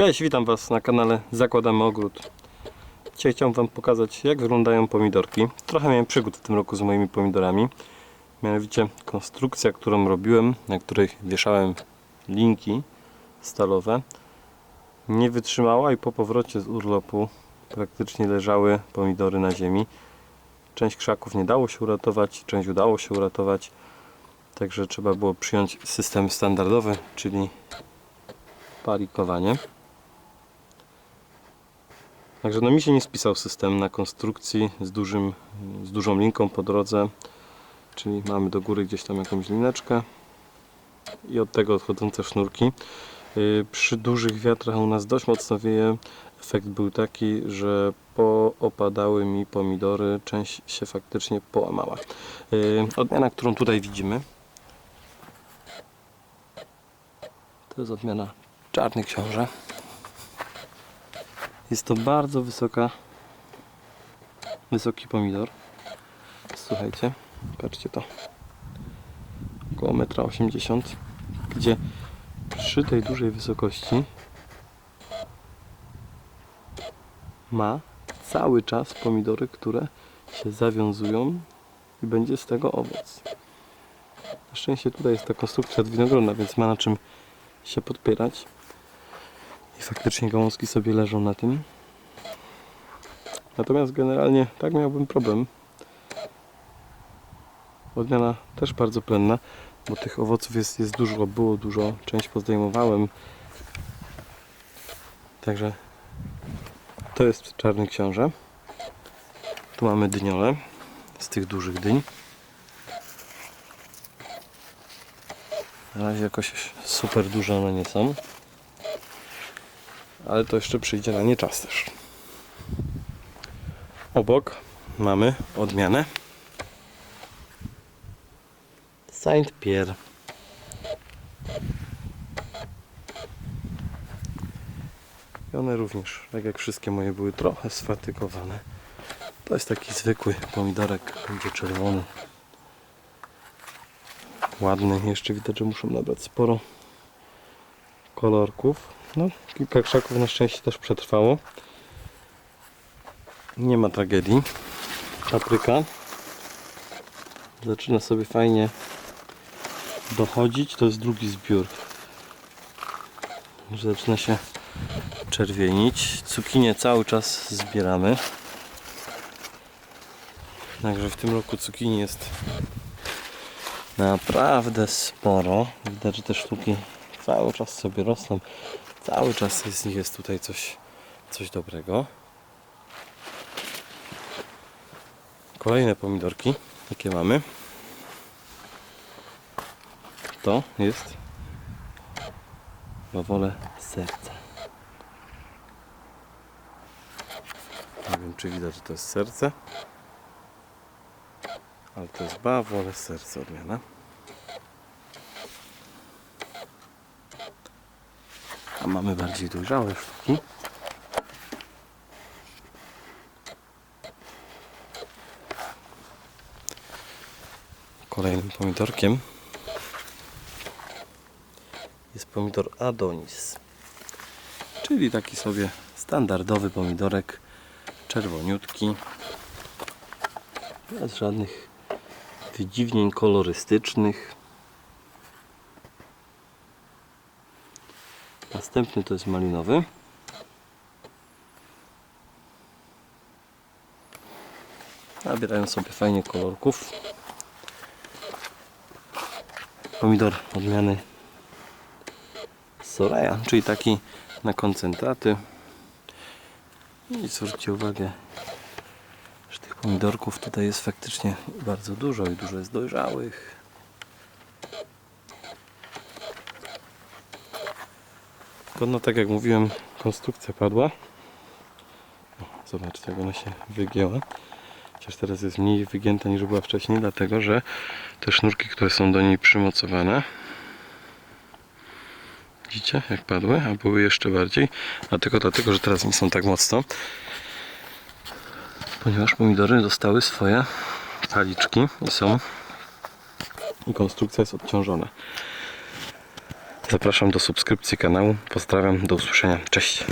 Cześć, witam Was na kanale Zakładamy Ogród. Dzisiaj chciałem Wam pokazać jak wyglądają pomidorki. Trochę miałem przygód w tym roku z moimi pomidorami. Mianowicie konstrukcja, którą robiłem, na której wieszałem linki stalowe, nie wytrzymała i po powrocie z urlopu praktycznie leżały pomidory na ziemi. Część krzaków nie dało się uratować, część udało się uratować. Także trzeba było przyjąć system standardowy, czyli parikowanie. Także no mi się nie spisał system na konstrukcji z, dużym, z dużą linką po drodze. Czyli mamy do góry gdzieś tam jakąś lineczkę i od tego odchodzące sznurki. Yy, Przy dużych wiatrach u nas dość mocno wieje. Efekt był taki, że poopadały mi pomidory, część się faktycznie połamała. Yy, Odmiana, którą tutaj widzimy, to jest odmiana czarny książę. Jest to bardzo wysoka, wysoki pomidor. Słuchajcie, patrzcie to. Około 1,80 m, gdzie przy tej dużej wysokości ma cały czas pomidory, które się zawiązują i będzie z tego owoc. Na szczęście tutaj jest ta konstrukcja od winogrona, więc ma na czym się podpierać. I faktycznie gałązki sobie leżą na tym. Natomiast generalnie tak miałbym problem. Odmiana też bardzo plenna, bo tych owoców jest, jest dużo, było dużo, część pozdejmowałem. Także to jest czarny książę. Tu mamy dyniole z tych dużych dyń. Na razie jakoś super duże one nie są. Ale to jeszcze przyjdzie na nie czas też. Obok mamy odmianę Saint Pierre. I one również, tak jak wszystkie moje, były trochę sfatygowane. To jest taki zwykły pomidorek, będzie czerwony. Ładny, jeszcze widać, że muszą nabrać sporo kolorków. No, kilka krzaków na szczęście też przetrwało. Nie ma tragedii. Papryka zaczyna sobie fajnie dochodzić. To jest drugi zbiór. Zaczyna się czerwienić. Cukinię cały czas zbieramy. Także w tym roku cukinii jest naprawdę sporo. Widać, że te sztuki cały czas sobie rosną. Cały czas z nich jest tutaj coś, coś dobrego. Kolejne pomidorki, jakie mamy. To jest bawole serca. Nie wiem, czy widać, że to jest serce. Ale to jest bawole serce odmiana. Mamy bardziej dojrzałe sztuki. Kolejnym pomidorkiem jest pomidor Adonis. Czyli taki sobie standardowy pomidorek czerwoniutki. Bez żadnych wydziwnień kolorystycznych. Następny to jest malinowy. Nabierają sobie fajnie kolorków. Pomidor odmiany Soraya, czyli taki na koncentraty. I zwróćcie uwagę, że tych pomidorków tutaj jest faktycznie bardzo dużo i dużo jest dojrzałych. Tylko no tak jak mówiłem, konstrukcja padła. O, zobaczcie jak ona się wygięła. Chociaż teraz jest mniej wygięta niż była wcześniej, dlatego że te sznurki, które są do niej przymocowane Widzicie jak padły, a były jeszcze bardziej. Dlatego, dlatego, że teraz nie są tak mocno. Ponieważ pomidory dostały swoje taliczki i są i konstrukcja jest odciążona. Zapraszam do subskrypcji kanału. Pozdrawiam, do usłyszenia. Cześć.